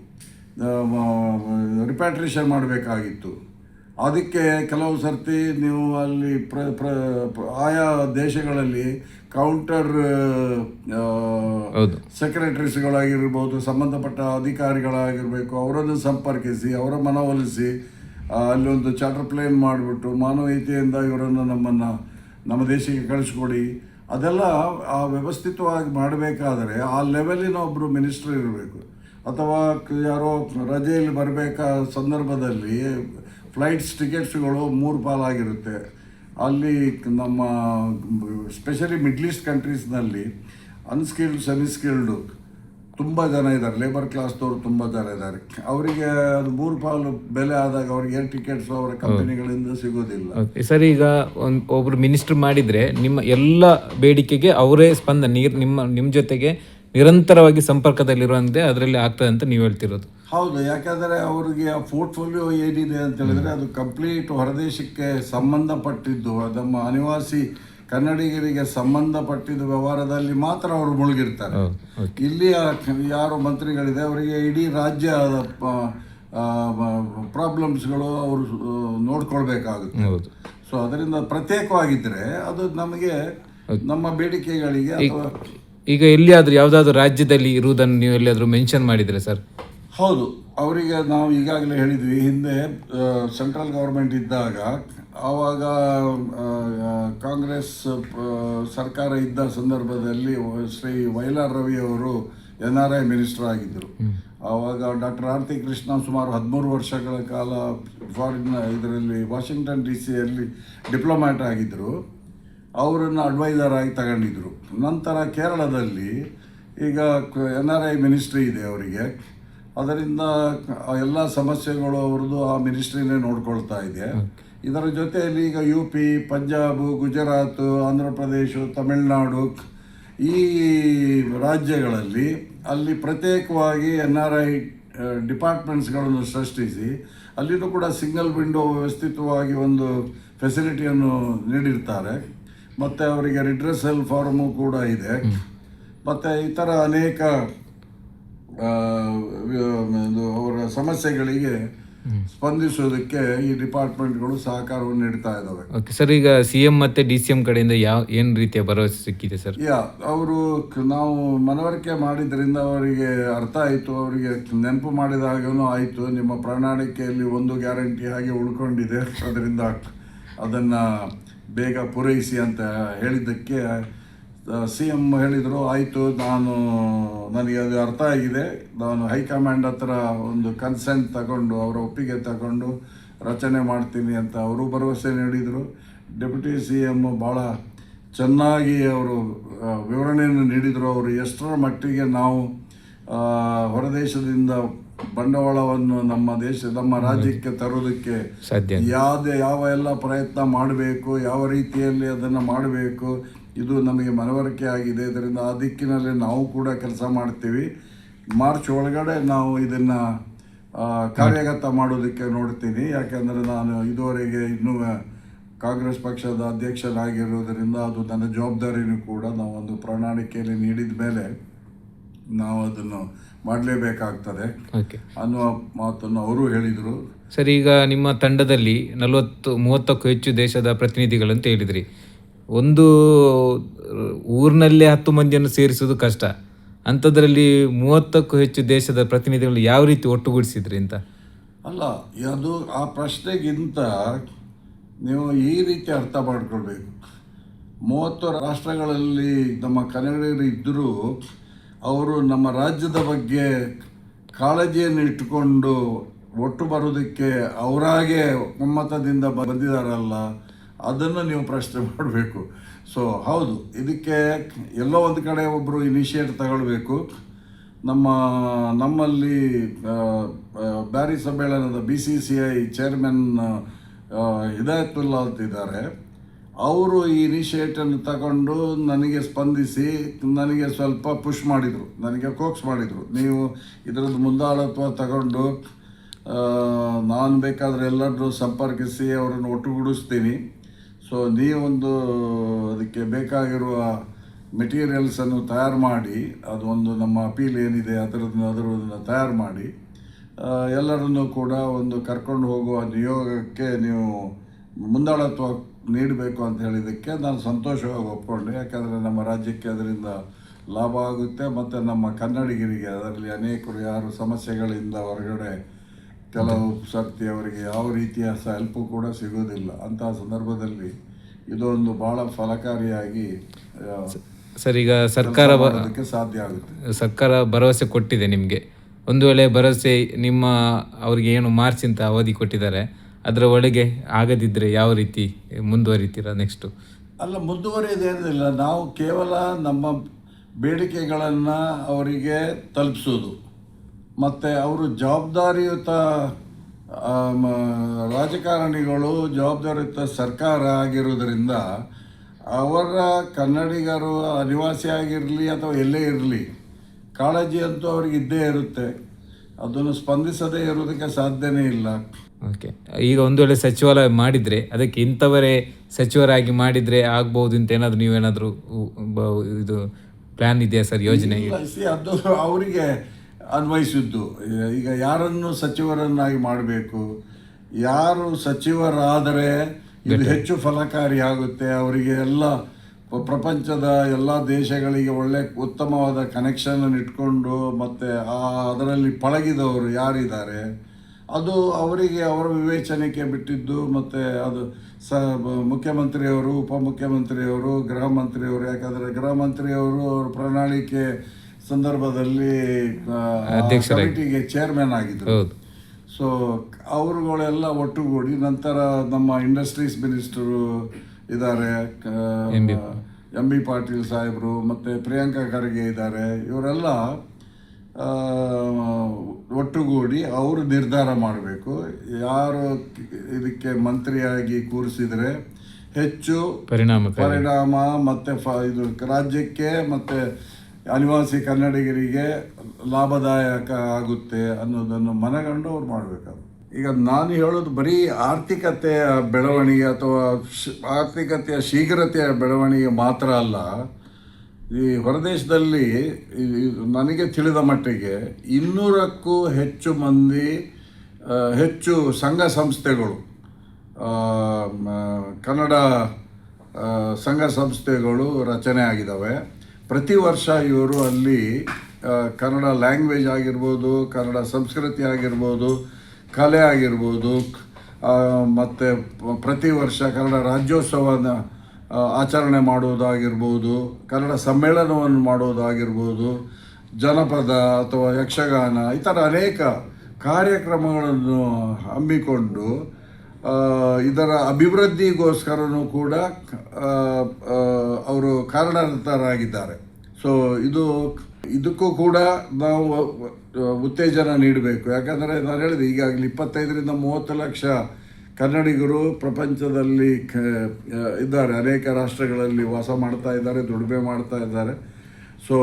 ರಿಪ್ಯಾಟ್ರೇಷನ್ ಮಾಡಬೇಕಾಗಿತ್ತು. ಅದಕ್ಕೆ ಕೆಲವು ಸರ್ತಿ ನೀವು ಅಲ್ಲಿ ಪ್ರ ಪ್ರ ಆಯಾ ದೇಶಗಳಲ್ಲಿ ಕೌಂಟರ್ ಸೆಕ್ರೆಟರಿಸ್ಗಳಾಗಿರ್ಬೋದು ಸಂಬಂಧಪಟ್ಟ ಅಧಿಕಾರಿಗಳಾಗಿರಬೇಕು ಅವರನ್ನು ಸಂಪರ್ಕಿಸಿ ಅವರ ಮನವೊಲಿಸಿ ಅಲ್ಲೊಂದು ಅಲ್ಲಿ ಒಂದು ಚಾರ್ಟರ್ ಪ್ಲೇನ್ ಮಾಡಿಬಿಟ್ಟು ಮಾನವೀಯತೆಯಿಂದ ಇವರನ್ನು ನಮ್ಮನ್ನು ನಮ್ಮ ದೇಶಕ್ಕೆ ಕಳಿಸ್ಕೊಡಿ. ಅದೆಲ್ಲ ಆ ವ್ಯವಸ್ಥಿತವಾಗಿ ಮಾಡಬೇಕಾದರೆ ಆ ಲೆವೆಲಿನ ಒಬ್ಬರು ಮಿನಿಸ್ಟ್ರ್ ಇರಬೇಕು. ಅಥವಾ ಯಾರೋ ರಜೆಯಲ್ಲಿ ಬರಬೇಕಾದ ಸಂದರ್ಭದಲ್ಲಿ ಫ್ಲೈಟ್ಸ್ ಟಿಕೆಟ್ಸ್ಗಳು ಮೂರು ಪಾಲಾಗಿರುತ್ತೆ. ಅಲ್ಲಿ ನಮ್ಮ ಸ್ಪೆಷಲಿ ಮಿಡ್ಲ್ ಈಸ್ಟ್ ಕಂಟ್ರೀಸ್ನಲ್ಲಿ ಅನ್ಸ್ಕಿಲ್ಡ್ ಸೆಮಿಸ್ಕಿಲ್ಡು ತುಂಬ ಜನ ಇದ್ದಾರೆ. ಲೇಬರ್ ಕ್ಲಾಸ್ದವರು ತುಂಬ ಜನ ಇದ್ದಾರೆ. ಅವರಿಗೆ ಅದು ಮೂರು ಪಾಲು ಬೆಲೆ ಆದಾಗ ಅವ್ರಿಗೆ ಏರ್ ಟಿಕೆಟ್ಸ್ ಅವರ ಕಂಪನಿಗಳಿಂದ ಸಿಗೋದಿಲ್ಲ. ಸರ್ ಈಗ ಒಂದು ಒಬ್ರು ಮಿನಿಸ್ಟರ್ ಮಾಡಿದ್ರೆ ನಿಮ್ಮ ಎಲ್ಲ ಬೇಡಿಕೆಗೆ ಅವರೇ ಸ್ಪಂದನೆ ನೀರು ನಿಮ್ಮ ನಿಮ್ಮ ಜೊತೆಗೆ ನಿರಂತರವಾಗಿ ಸಂಪರ್ಕದಲ್ಲಿರುವಂತೆ ಅದರಲ್ಲಿ ಆಗ್ತದೆ ಅಂತ ನೀವು ಹೇಳ್ತಿರೋದು. ಹೌದು ಯಾಕಂದರೆ ಅವರಿಗೆ ಆ ಪೋರ್ಟ್ಫೋಲಿಯೋ ಏನಿದೆ ಅಂತ ಹೇಳಿದ್ರೆ ಅದು ಕಂಪ್ಲೀಟ್ ಹೊರದೇಶಕ್ಕೆ ಸಂಬಂಧಪಟ್ಟಿದ್ದು. ನಮ್ಮ ಅನಿವಾಸಿ ಕನ್ನಡಿಗರಿಗೆ ಸಂಬಂಧಪಟ್ಟಿದ್ದು ವ್ಯವಹಾರದಲ್ಲಿ ಮಾತ್ರ ಅವರು ಮುಳುಗಿರ್ತಾರೆ. ಇಲ್ಲಿಯ ಯಾರು ಮಂತ್ರಿಗಳಿದೆ ಅವರಿಗೆ ಇಡೀ ರಾಜ್ಯ ಪ್ರಾಬ್ಲಮ್ಸ್ಗಳು ಅವರು ನೋಡ್ಕೊಳ್ಬೇಕಾಗುತ್ತೆ. ಸೊ ಅದರಿಂದ ಪ್ರತ್ಯೇಕವಾಗಿದ್ದರೆ ಅದು ನಮಗೆ ನಮ್ಮ ಬೇಡಿಕೆಗಳಿಗೆ ಅಥವಾ ಈಗ ಎಲ್ಲಿಯಾದರೂ ಯಾವುದಾದ್ರೂ ರಾಜ್ಯದಲ್ಲಿ ಇರುವುದನ್ನು ನೀವು ಎಲ್ಲಿಯಾದರೂ ಮೆನ್ಷನ್ ಮಾಡಿದರೆ ಸರ್? ಹೌದು. ಅವರಿಗೆ ನಾವು ಈಗಾಗಲೇ ಹೇಳಿದ್ವಿ ಹಿಂದೆ ಸೆಂಟ್ರಲ್ ಗೌರ್ಮೆಂಟ್ ಇದ್ದಾಗ ಆವಾಗ ಕಾಂಗ್ರೆಸ್ ಸರ್ಕಾರ ಇದ್ದ ಸಂದರ್ಭದಲ್ಲಿ ಶ್ರೀ ವೈಲಾರ್ ರವಿ ಅವರು ಎನ್ ಆರ್ ಐ ಮಿನಿಸ್ಟರ್ ಆಗಿದ್ದರು. ಆವಾಗ ಡಾಕ್ಟರ್ ಆರತಿ ಕೃಷ್ಣ ಸುಮಾರು ಹದಿಮೂರು ವರ್ಷಗಳ ಕಾಲ ಫಾರಿನ್ ಇದರಲ್ಲಿ ವಾಷಿಂಗ್ಟನ್ ಡಿ ಸಿಯಲ್ಲಿ ಡಿಪ್ಲೊಮ್ಯಾಟ್ ಆಗಿದ್ದರು. ಅವರನ್ನು ಅಡ್ವೈಸರ್ ಆಗಿ ತಗೊಂಡಿದ್ರು ನಂತರ ಕೇರಳದಲ್ಲಿ ಈಗ ಎನ್ ಆರ್ ಐ ಮಿನಿಸ್ಟ್ರಿ ಇದೆ ಅವರಿಗೆ. ಅದರಿಂದ ಎಲ್ಲ ಸಮಸ್ಯೆಗಳು ಅವ್ರದ್ದು ಆ ಮಿನಿಸ್ಟ್ರಿನೇ ನೋಡ್ಕೊಳ್ತಾ ಇದೆ. ಇದರ ಜೊತೆಯಲ್ಲಿ ಈಗ ಯು ಪಿ ಪಂಜಾಬ್ ಗುಜರಾತ್ ಆಂಧ್ರ ಪ್ರದೇಶ ತಮಿಳುನಾಡು ಈ ರಾಜ್ಯಗಳಲ್ಲಿ ಅಲ್ಲಿ ಪ್ರತ್ಯೇಕವಾಗಿ ಎನ್ ಆರ್ ಐ ಡಿಪಾರ್ಟ್ಮೆಂಟ್ಸ್ಗಳನ್ನು ಸೃಷ್ಟಿಸಿ ಅಲ್ಲಿನೂ ಕೂಡ ಸಿಂಗಲ್ ವಿಂಡೋ ವ್ಯವಸ್ಥಿತವಾಗಿ ಒಂದು ಫೆಸಿಲಿಟಿಯನ್ನು ನೀಡಿರ್ತಾರೆ. ಮತ್ತು ಅವರಿಗೆ ರಿಡ್ರೆಸಲ್ ಫಾರ್ಮು ಕೂಡ ಇದೆ. ಮತ್ತು ಇತರ ಅನೇಕ ಅವರ ಸಮಸ್ಯೆಗಳಿಗೆ ಸ್ಪಂದಿಸೋದಕ್ಕೆ ಈ ಡಿಪಾರ್ಟ್ಮೆಂಟ್ಗಳು ಸಹಕಾರವನ್ನು ನೀಡ್ತಾ ಇದ್ದಾವೆ. ಓಕೆ ಸರ್ ಈಗ ಸಿ ಎಂ ಮತ್ತು ಡಿ ಸಿ ಎಂ ಕಡೆಯಿಂದ ಯಾವ ಏನು ರೀತಿಯ ಭರವಸೆ ಸಿಕ್ಕಿದೆ ಸರ್? ಯಾ ಅವರು ನಾವು ಮನವರಿಕೆ ಮಾಡಿದ್ರಿಂದ ಅವರಿಗೆ ಅರ್ಥ ಆಯಿತು ಅವರಿಗೆ ನೆನಪು ಮಾಡಿದಾಗನೂ ಆಯಿತು ನಿಮ್ಮ ಪ್ರಣಾಳಿಕೆಯಲ್ಲಿ ಒಂದು ಗ್ಯಾರಂಟಿ ಹಾಗೆ ಉಳ್ಕೊಂಡಿದೆ ಅದರಿಂದ ಅದನ್ನು ಬೇಗ ಪೂರೈಸಿ ಅಂತ ಹೇಳಿದ್ದಕ್ಕೆ ಸಿ ಎಂ ಹೇಳಿದರು ಆಯಿತು ನಾನು ನನಗೆ ಅದು ಅರ್ಥ ಆಗಿದೆ. ನಾನು ಹೈಕಮಾಂಡ್ ಹತ್ರ ಒಂದು ಕನ್ಸೆಂಟ್ ತಗೊಂಡು ಅವರ ಒಪ್ಪಿಗೆ ತಗೊಂಡು ರಚನೆ ಮಾಡ್ತೀನಿ ಅಂತ ಅವರು ಭರವಸೆ ನೀಡಿದರು. ಡೆಪ್ಯೂಟಿ ಸಿ ಎಂ ಭಾಳ ಚೆನ್ನಾಗಿ ಅವರು ವಿವರಣೆಯನ್ನು ನೀಡಿದರು. ಅವರು ಎಷ್ಟರ ಮಟ್ಟಿಗೆ ನಾವು ಹೊರದೇಶದಿಂದ ಬಂಡವಾಳವನ್ನು ನಮ್ಮ ದೇಶ ನಮ್ಮ ರಾಜ್ಯಕ್ಕೆ ತರೋದಕ್ಕೆ ಯಾವುದೇ ಯಾವ ಎಲ್ಲ ಪ್ರಯತ್ನ ಮಾಡಬೇಕು ಯಾವ ರೀತಿಯಲ್ಲಿ ಅದನ್ನು ಮಾಡಬೇಕು ಇದು ನಮಗೆ ಮನವರಿಕೆ ಆಗಿದೆ. ಇದರಿಂದ ಆ ದಿಕ್ಕಿನಲ್ಲಿ ನಾವು ಕೂಡ ಕೆಲಸ ಮಾಡ್ತೀವಿ. ಮಾರ್ಚ್ ಒಳಗಡೆ ನಾವು ಇದನ್ನು ಕಾರ್ಯಗತ ಮಾಡೋದಕ್ಕೆ ನೋಡ್ತೀನಿ. ಯಾಕೆಂದರೆ ನಾನು ಇದುವರೆಗೆ ಇನ್ನೂ ಕಾಂಗ್ರೆಸ್ ಪಕ್ಷದ ಅಧ್ಯಕ್ಷನಾಗಿರೋದರಿಂದ ಅದು ನನ್ನ ಜವಾಬ್ದಾರಿನೂ ಕೂಡ ನಾವು ಒಂದು ಪ್ರಣಾಳಿಕೆಯಲ್ಲಿ ನೀಡಿದ ಮೇಲೆ ನಾವು ಅದನ್ನು ಮಾಡಲೇಬೇಕಾಗ್ತದೆ. ಅನ್ನುವ ಮಾತನ್ನು ಅವರು ಹೇಳಿದರು. ಸರಿ ಈಗ ನಿಮ್ಮ ತಂಡದಲ್ಲಿ ನಲವತ್ತು ಮೂವತ್ತಕ್ಕೂ ಹೆಚ್ಚು ದೇಶದ ಪ್ರತಿನಿಧಿಗಳು ಅಂತ ಹೇಳಿದ್ರಿ. ಒಂದು ಊರಿನಲ್ಲೇ ಹತ್ತು ಮಂದಿಯನ್ನು ಸೇರಿಸುವುದು ಕಷ್ಟ. ಅಂಥದ್ರಲ್ಲಿ ಮೂವತ್ತಕ್ಕೂ ಹೆಚ್ಚು ದೇಶದ ಪ್ರತಿನಿಧಿಗಳು ಯಾವ ರೀತಿ ಒಟ್ಟುಗೂಡಿಸಿದ್ರಿ ಅಂತ? ಅಲ್ಲ, ಅದು ಆ ಪ್ರಶ್ನೆಗಿಂತ ನೀವು ಈ ರೀತಿ ಅರ್ಥ ಮಾಡ್ಕೊಳ್ಬೇಕು. ಮೂವತ್ತು ರಾಷ್ಟ್ರಗಳಲ್ಲಿ ನಮ್ಮ ಕನ್ನಡಿಗರು ಇದ್ದರೂ ಅವರು ನಮ್ಮ ರಾಜ್ಯದ ಬಗ್ಗೆ ಕಾಳಜಿಯನ್ನು ಇಟ್ಟುಕೊಂಡು ಒಟ್ಟು ಬರೋದಕ್ಕೆ ಅವರಾಗೆ ಒಮ್ಮತದಿಂದ ಬಂದಿದ್ದಾರಲ್ಲ. ಅದನ್ನು ನೀವು ಪ್ರಶ್ನೆ ಮಾಡಬೇಕು. ಸೊ ಹೌದು, ಇದಕ್ಕೆ ಎಲ್ಲೋ ಒಂದು ಕಡೆ ಒಬ್ಬರು ಇನಿಷಿಯೇಟ್ ತಗೊಳ್ಬೇಕು. ನಮ್ಮ, ನಮ್ಮಲ್ಲಿ ಬ್ಯಾರಿ ಸಮ್ಮೇಳನದ B C C I chairman Hidayatullah ಅಂತಿದ್ದಾರೆ ಅವರು ಈ ಇನಿಷಿಯೇಟನ್ನು ತಗೊಂಡು ನನಗೆ ಸ್ಪಂದಿಸಿ, ನನಗೆ ಸ್ವಲ್ಪ ಪುಷ್ ಮಾಡಿದರು, ನನಗೆ ಕೋಕ್ಸ್ ಮಾಡಿದರು. ನೀವು ಇದರದ್ದು ಮುಂದಾಳತ್ವ ತಗೊಂಡು ನಾನು ಬೇಕಾದರೆ ಎಲ್ಲರನ್ನೂ ಸಂಪರ್ಕಿಸಿ, ಅವರನ್ನು ಒಟ್ಟುಗೂಡಿಸ್ತೀನಿ. ಸೊ ನೀವೊಂದು ಅದಕ್ಕೆ ಬೇಕಾಗಿರುವ ಮೆಟೀರಿಯಲ್ಸನ್ನು ತಯಾರು ಮಾಡಿ, ಅದೊಂದು ನಮ್ಮ ಅಪೀಲ್ ಏನಿದೆ ಅದರದ್ದು ಅದರದನ್ನು ತಯಾರು ಮಾಡಿ ಎಲ್ಲರನ್ನೂ ಕೂಡ ಒಂದು ಕರ್ಕೊಂಡು ಹೋಗುವ ನಿಯೋಗಕ್ಕೆ ನೀವು ಮುಂದಾಳತ್ವ ನೀಡಬೇಕು ಅಂತ ಹೇಳಿದ್ದಕ್ಕೆ ನಾನು ಸಂತೋಷವಾಗಿ ಒಪ್ಕೊಂಡೆ. ಯಾಕಂದರೆ ನಮ್ಮ ರಾಜ್ಯಕ್ಕೆ ಅದರಿಂದ ಲಾಭ ಆಗುತ್ತೆ, ಮತ್ತು ನಮ್ಮ ಕನ್ನಡಿಗರಿಗೆ ಅದರಲ್ಲಿ ಅನೇಕರು ಯಾರು ಸಮಸ್ಯೆಗಳಿಂದ ಹೊರಗಡೆ ಕೆಲವು ಸರ್ತಿ ಅವರಿಗೆ ಯಾವ ರೀತಿಯ ಸಹ ಹೆಲ್ಪು ಕೂಡ ಸಿಗೋದಿಲ್ಲ. ಅಂತಹ ಸಂದರ್ಭದಲ್ಲಿ ಇದೊಂದು ಭಾಳ ಫಲಕಾರಿಯಾಗಿ ಸರ್ ಈಗ ಸರ್ಕಾರ ಸಾಧ್ಯ ಆಗುತ್ತೆ. ಸರ್ಕಾರ ಭರವಸೆ ಕೊಟ್ಟಿದೆ ನಿಮಗೆ. ಒಂದು ವೇಳೆ ಭರವಸೆ ನಿಮ್ಮ ಅವರಿಗೆ ಏನು ಮಾರ್ಚ್ ಅಂತ ಅವಧಿ ಕೊಟ್ಟಿದ್ದಾರೆ ಅದರ ಒಳಗೆ ಆಗದಿದ್ದರೆ ಯಾವ ರೀತಿ ಮುಂದುವರಿತೀರಾ ನೆಕ್ಸ್ಟು ಅಲ್ಲ ಮುಂದುವರಿಯೋದೇನಿಲ್ಲ ನಾವು ಕೇವಲ ನಮ್ಮ ಬೇಡಿಕೆಗಳನ್ನು ಅವರಿಗೆ ತಲುಪಿಸೋದು. ಮತ್ತು ಅವರು ಜವಾಬ್ದಾರಿಯುತ ರಾಜಕಾರಣಿಗಳು ಜವಾಬ್ದಾರಿಯುತ ಸರ್ಕಾರ ಆಗಿರೋದರಿಂದ ಅವರ ಕನ್ನಡಿಗರು ಅನಿವಾಸಿ ಆಗಿರಲಿ ಅಥವಾ ಎಲ್ಲೇ ಇರಲಿ ಕಾಳಜಿ ಅಂತೂ ಅವ್ರಿಗೆ ಇದ್ದೇ ಇರುತ್ತೆ. ಅದನ್ನು ಸ್ಪಂದಿಸದೇ ಇರೋದಕ್ಕೆ ಸಾಧ್ಯನೇ ಇಲ್ಲ. ಓಕೆ. ಈಗ ಒಂದು ವೇಳೆ ಸಚಿವಾಲಯ ಮಾಡಿದರೆ ಅದಕ್ಕೆ ಇಂಥವರೇ ಸಚಿವರಾಗಿ ಮಾಡಿದರೆ ಆಗ್ಬೋದು ಅಂತ ಏನಾದರೂ ನೀವೇನಾದರೂ ಇದು ಪ್ಲ್ಯಾನ್ ಇದೆಯಾ ಸರ್ ಯೋಜನೆ? ಅದು ಅವರಿಗೆ ಅನ್ವಯಿಸಿದ್ದು. ಈಗ ಯಾರನ್ನು ಸಚಿವರನ್ನಾಗಿ ಮಾಡಬೇಕು? ಯಾರು ಸಚಿವರಾದರೆ ಇದು ಹೆಚ್ಚು ಫಲಕಾರಿಯಾಗುತ್ತೆ ಅವರಿಗೆ ಎಲ್ಲ ಪ್ರಪಂಚದ ಎಲ್ಲ ದೇಶಗಳಿಗೆ ಒಳ್ಳೆ ಉತ್ತಮವಾದ ಕನೆಕ್ಷನನ್ನು ಇಟ್ಕೊಂಡು ಮತ್ತು ಆ ಅದರಲ್ಲಿ ಪಳಗಿದವರು ಯಾರಿದ್ದಾರೆ? ಅದು ಅವರಿಗೆ ಅವರ ವಿವೇಚನೆಗೆ ಬಿಟ್ಟಿದ್ದು ಮತ್ತು ಅದು ಸ ಮುಖ್ಯಮಂತ್ರಿಯವರು ಉಪಮುಖ್ಯಮಂತ್ರಿಯವರು ಗೃಹ ಮಂತ್ರಿಯವರು. ಯಾಕಂದರೆ ಗೃಹ ಮಂತ್ರಿಯವರು ಅವ್ರ ಪ್ರಣಾಳಿಕೆ ಸಂದರ್ಭದಲ್ಲಿ ಕಮಿಟಿಗೆ ಚೇರ್ಮನ್ ಆಗಿದ್ದರು ಸೊ ಅವರುಗಳೆಲ್ಲ ಒಟ್ಟುಗೂಡಿ ನಂತರ ನಮ್ಮ ಇಂಡಸ್ಟ್ರೀಸ್ ಮಿನಿಸ್ಟರು ಇದ್ದಾರೆ ಎಂ ಬಿ. ಪಾಟೀಲ್ ಸಾಹೇಬರು ಮತ್ತು ಪ್ರಿಯಾಂಕಾ ಖರ್ಗೆ ಇದ್ದಾರೆ. ಇವರೆಲ್ಲ ಒಟ್ಟುಗೂಡಿ ಅವರು ನಿರ್ಧಾರ ಮಾಡಬೇಕು. ಯಾರು ಇದಕ್ಕೆ ಮಂತ್ರಿಯಾಗಿ ಕೂರಿಸಿದರೆ ಹೆಚ್ಚು ಪರಿಣಾಮ ಪರಿಣಾಮ ಮತ್ತೆ ಫ- ಇದು ರಾಜ್ಯಕ್ಕೆ ಮತ್ತೆ ಅನಿವಾಸಿ ಕನ್ನಡಿಗರಿಗೆ ಲಾಭದಾಯಕ ಆಗುತ್ತೆ ಅನ್ನೋದನ್ನು ಮನಗಂಡು ಅವ್ರು ಮಾಡಬೇಕು ಈಗ ನಾನು ಹೇಳೋದು ಬರೀ ಆರ್ಥಿಕತೆಯ ಬೆಳವಣಿಗೆ ಅಥವಾ ಆರ್ಥಿಕತೆಯ ಶೀಘ್ರತೆಯ ಬೆಳವಣಿಗೆ ಮಾತ್ರ ಅಲ್ಲ, ಈ ಹೊರದೇಶದಲ್ಲಿ ನನಗೆ ತಿಳಿದ ಮಟ್ಟಿಗೆ ಇನ್ನೂರಕ್ಕೂ ಹೆಚ್ಚು ಮಂದಿ ಹೆಚ್ಚು ಸಂಘ ಸಂಸ್ಥೆಗಳು ಕನ್ನಡ ಸಂಘ ಸಂಸ್ಥೆಗಳು ರಚನೆ ಆಗಿದ್ದಾವೆ. ಪ್ರತಿ ವರ್ಷ ಇವರು ಅಲ್ಲಿ ಕನ್ನಡ ಲ್ಯಾಂಗ್ವೇಜ್ ಆಗಿರ್ಬೋದು, ಕನ್ನಡ ಸಂಸ್ಕೃತಿ ಆಗಿರ್ಬೋದು, ಕಲೆ ಆಗಿರ್ಬೋದು ಮತ್ತು ಪ್ರತಿ ವರ್ಷ ಕನ್ನಡ ರಾಜ್ಯೋತ್ಸವನ ಆಚರಣೆ ಮಾಡುವುದಾಗಿರ್ಬೋದು, ಕನ್ನಡ ಸಮ್ಮೇಳನವನ್ನು ಮಾಡುವುದಾಗಿರ್ಬೋದು, ಜನಪದ ಅಥವಾ ಯಕ್ಷಗಾನ, ಈ ಥರ ಅನೇಕ ಕಾರ್ಯಕ್ರಮಗಳನ್ನು ಹಮ್ಮಿಕೊಂಡು ಇದರ ಅಭಿವೃದ್ಧಿಗೋಸ್ಕರನೂ ಕೂಡ ಅವರು ಕಾರಣರತರಾಗಿದ್ದಾರೆ ಸೊ ಇದು, ಇದಕ್ಕೂ ಕೂಡ ನಾವು ಉತ್ತೇಜನ ನೀಡಬೇಕು. ಯಾಕಂದರೆ ನಾನು ಹೇಳಿದೆ, ಈಗಾಗಲೇ ಇಪ್ಪತ್ತೈದರಿಂದ ಮೂವತ್ತು ಲಕ್ಷ ಕನ್ನಡಿಗರು ಪ್ರಪಂಚದಲ್ಲಿ ಇದ್ದಾರೆ. ಅನೇಕ ರಾಷ್ಟ್ರಗಳಲ್ಲಿ ವಾಸ ಮಾಡ್ತಾ ಇದ್ದಾರೆ, ದುಡಿಮೆ ಮಾಡ್ತಾ ಇದ್ದಾರೆ. ಸೊ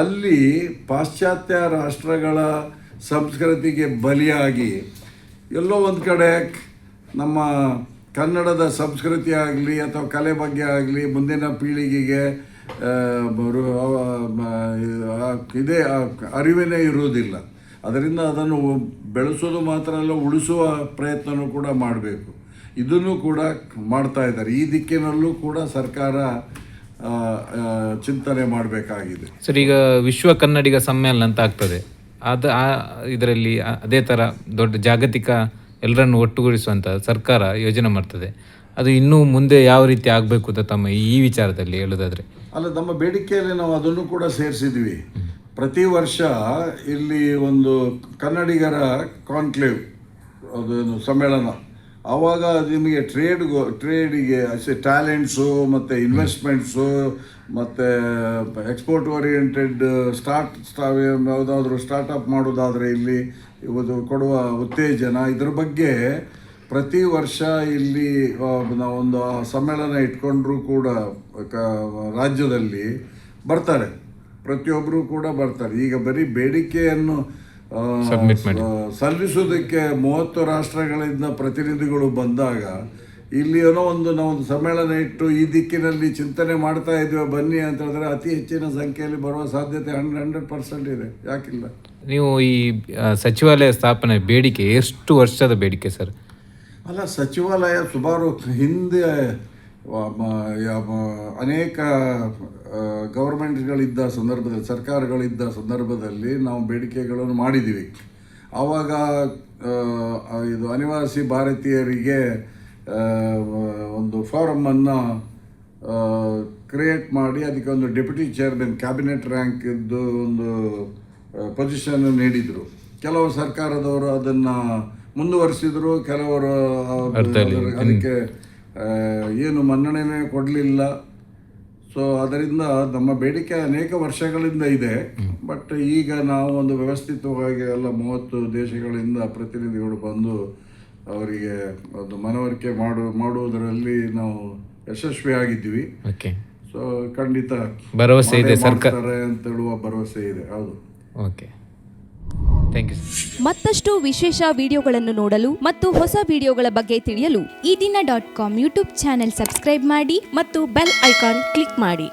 ಅಲ್ಲಿ ಪಾಶ್ಚಾತ್ಯ ರಾಷ್ಟ್ರಗಳ ಸಂಸ್ಕೃತಿಗೆ ಬಲಿಯಾಗಿ ಎಲ್ಲೋ ಒಂದು ಕಡೆ ನಮ್ಮ ಕನ್ನಡದ ಸಂಸ್ಕೃತಿ ಆಗಲಿ ಅಥವಾ ಕಲೆ ಬಗ್ಗೆ ಆಗಲಿ ಮುಂದಿನ ಪೀಳಿಗೆಗೆ ಇದೇ ಅರಿವಿನೇ ಇರುವುದಿಲ್ಲ. ಅದರಿಂದ ಅದನ್ನು ಬೆಳೆಸೋದು ಮಾತ್ರ ಅಲ್ಲ, ಉಳಿಸುವ ಪ್ರಯತ್ನವೂ ಕೂಡ ಮಾಡಬೇಕು. ಇದನ್ನು ಕೂಡ ಮಾಡ್ತಾ ಇದ್ದಾರೆ. ಈ ದಿಕ್ಕಿನಲ್ಲೂ ಕೂಡ ಸರ್ಕಾರ ಚಿಂತನೆ ಮಾಡಬೇಕಾಗಿದೆ. ಸರ್, ಈಗ ವಿಶ್ವ ಕನ್ನಡಿಗ ಸಮ್ಮೇಳನ ಅಂತ ಆಗ್ತದೆ. ಅದು ಆ ಇದರಲ್ಲಿ ಅದೇ ಥರ ದೊಡ್ಡ ಜಾಗತಿಕ ಎಲ್ಲರನ್ನು ಒಟ್ಟುಗೂಡಿಸುವಂಥ ಸರ್ಕಾರ ಯೋಜನೆ ಮಾಡ್ತದೆ. ಅದು ಇನ್ನೂ ಮುಂದೆ ಯಾವ ರೀತಿ ಆಗಬೇಕು ಅಂತ ತಮ್ಮ ಈ ವಿಚಾರದಲ್ಲಿ ಹೇಳೋದಾದರೆ. ಅಲ್ಲ, ನಮ್ಮ ಬೇಡಿಕೆಯಲ್ಲಿ ನಾವು ಅದನ್ನು ಕೂಡ ಸೇರಿಸಿದ್ವಿ ಪ್ರತಿ ವರ್ಷ ಇಲ್ಲಿ ಒಂದು ಕನ್ನಡಿಗರ ಕಾನ್ಕ್ಲೇವ್ ಅದೊಂದು ಸಮ್ಮೇಳನ. ಆವಾಗ ನಿಮಗೆ ಟ್ರೇಡ್ಗೋ ಟ್ರೇಡಿಗೆ ಅಷ್ಟೇ ಟ್ಯಾಲೆಂಟ್ಸು ಮತ್ತು ಇನ್ವೆಸ್ಟ್ಮೆಂಟ್ಸು ಮತ್ತು ಎಕ್ಸ್ಪೋರ್ಟ್ ಓರಿಯೆಂಟೆಡ್ ಸ್ಟಾರ್ಟ್ ಸ್ಟಾ ಯಾವುದಾದ್ರೂ ಸ್ಟಾರ್ಟಪ್ ಮಾಡೋದಾದರೆ ಇಲ್ಲಿ ಇವತ್ತು ಕೊಡುವ ಉತ್ತೇಜನ. ಇದ್ರ ಬಗ್ಗೆ ಪ್ರತಿ ವರ್ಷ ಇಲ್ಲಿ ನಾವೊಂದು ಸಮ್ಮೇಳನ ಇಟ್ಕೊಂಡ್ರೂ ಕೂಡ ಕ ರಾಜ್ಯದಲ್ಲಿ ಬರ್ತಾರೆ. ಪ್ರತಿಯೊಬ್ಬರು ಕೂಡ ಬರ್ತಾರೆ. ಈಗ ಬರೀ ಬೇಡಿಕೆಯನ್ನು ಸಲ್ಲಿಸೋದಕ್ಕೆ ಮೂವತ್ತು ರಾಷ್ಟ್ರಗಳಿಂದ ಪ್ರತಿನಿಧಿಗಳು ಬಂದಾಗ ಇಲ್ಲಿ ಏನೋ ಒಂದು ನಾವು ಸಮ್ಮೇಳನ ಇಟ್ಟು ಈ ದಿಕ್ಕಿನಲ್ಲಿ ಚಿಂತನೆ ಮಾಡ್ತಾ ಇದ್ದೀವಿ ಬನ್ನಿ ಅಂತ ಹೇಳಿದ್ರೆ ಅತಿ ಹೆಚ್ಚಿನ ಸಂಖ್ಯೆಯಲ್ಲಿ ಬರುವ ಸಾಧ್ಯತೆ ಹಂಡ್ರೆಡ್ ಹಂಡ್ರೆಡ್ ಪರ್ಸೆಂಟ್ ಇದೆ. ಯಾಕಿಲ್ಲ? ನೀವು ಈ ಸಚಿವಾಲಯ ಸ್ಥಾಪನೆ ಬೇಡಿಕೆ ಎಷ್ಟು ವರ್ಷದ ಬೇಡಿಕೆ ಸರ್? ಅಲ್ಲ ಸಚಿವಾಲಯ ಸುಮಾರು ಹಿಂದೆ ಅನೇಕ ಗೌರ್ಮೆಂಟ್ಗಳಿದ್ದ ಸಂದರ್ಭದಲ್ಲಿ ಸರ್ಕಾರಗಳಿದ್ದ ಸಂದರ್ಭದಲ್ಲಿ ನಾವು ಬೇಡಿಕೆಗಳನ್ನು ಮಾಡಿದ್ದೀವಿ. ಆವಾಗ ಇದು ಅನಿವಾಸಿ ಭಾರತೀಯರಿಗೆ ಒಂದು ಫಾರಮನ್ನು ಕ್ರಿಯೇಟ್ ಮಾಡಿ ಅದಕ್ಕೆ ಒಂದು ಡೆಪ್ಯೂಟಿ ಚೇರ್ಮನ್ ಕ್ಯಾಬಿನೆಟ್ ರ್ಯಾಂಕ್ ಇದ್ದು ಒಂದು ಪೊಸಿಷನ್ ನೀಡಿದರು. ಕೆಲವು ಸರ್ಕಾರದವರು ಅದನ್ನು ಮುಂದುವರಿಸಿದ್ರು ಕೆಲವರು ಅದಕ್ಕೆ ಏನು ಮನ್ನಣೆನೇ ಕೊಡಲಿಲ್ಲ. ಸೊ ಅದರಿಂದ ನಮ್ಮ ಬೇಡಿಕೆ ಅನೇಕ ವರ್ಷಗಳಿಂದ ಇದೆ. ಬಟ್ ಈಗ ನಾವು ಒಂದು ವ್ಯವಸ್ಥಿತವಾಗಿ ಎಲ್ಲ ಮೂವತ್ತು ದೇಶಗಳಿಂದ ಪ್ರತಿನಿಧಿಗಳು ಬಂದು ಅವರಿಗೆ ಒಂದು ಮನವರಿಕೆ ಮಾಡು ಮಾಡುವುದರಲ್ಲಿ ನಾವು ಯಶಸ್ವಿಯಾಗಿದ್ದೀವಿ ಓಕೆ ಸೊ ಖಂಡಿತ ಭರವಸೆ ಇದೆ ಸರ್ಕಾರ ಅಂತ ಹೇಳುವ ಭರವಸೆ ಇದೆ. ಹೌದು. ಓಕೆ ಥ್ಯಾಂಕ್ ಯು ಮತ್ತಷ್ಟು ವಿಶೇಷ ವಿಡಿಯೋಗಳನ್ನು ನೋಡಲು ಮತ್ತು ಹೊಸ ವಿಡಿಯೋಗಳ ಬಗ್ಗೆ ತಿಳಿಯಲು Ee Dina dot com YouTube channel subscribe ಮಾಡಿ ಮತ್ತು ಬೆಲ್ ಐಕಾನ್ ಕ್ಲಿಕ್ ಮಾಡಿ.